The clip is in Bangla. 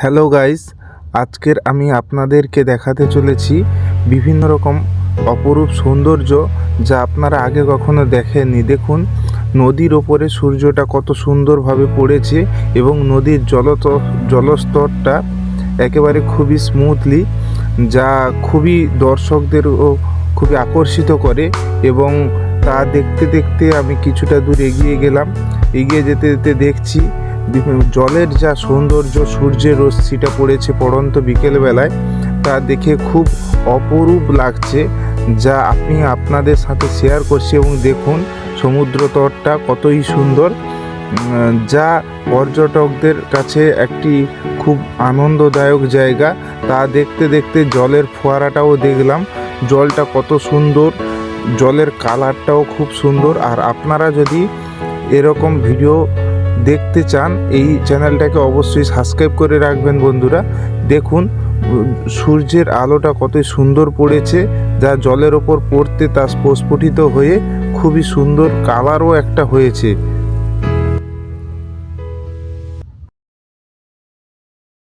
হ্যালো গাইস আজকের আমি আপনাদেরকে দেখাতে চলেছি বিভিন্ন রকম অপরূপ সৌন্দর্য যা আপনারা আগে কখনো দেখেননি। দেখুন, নদীর ওপরে সূর্যটা কত সুন্দরভাবে পড়েছে এবং নদীর জলত, জলস্তরটা একেবারে খুবই স্মুথলি যা খুবই দর্শকদেরও খুবই আকর্ষিত করে এবং তা দেখতে দেখতে আমি কিছুটা দূর এগিয়ে গেলাম। এগিয়ে যেতে যেতে দেখছি জলের যা সৌন্দর্য, সূর্যের রশ্মিটা পড়েছে পড়ন্ত বিকেলবেলায়, তা দেখে খুব অপরূপ লাগছে, যা আপনি আপনাদের সাথে শেয়ার করছি এবং দেখুন সমুদ্র তটটা কতই সুন্দর যা পর্যটকদের কাছে একটি খুব আনন্দদায়ক জায়গা। তা দেখতে দেখতে জলের ফোয়ারাটাও দেখলাম, জলটা কত সুন্দর, জলের কালারটাও খুব সুন্দর। আর আপনারা যদি এরকম ভিডিও দেখতে চান, এই চ্যানেলটাকে অবশ্যই সাবস্ক্রাইব করে রাখবেন বন্ধুরা। দেখুন, সূর্যের আলোটা কত সুন্দর পড়েছে, যা জলের ওপর পড়তে তা স্ফুটিত হয়ে খুবই সুন্দর কালারও একটা হয়েছে।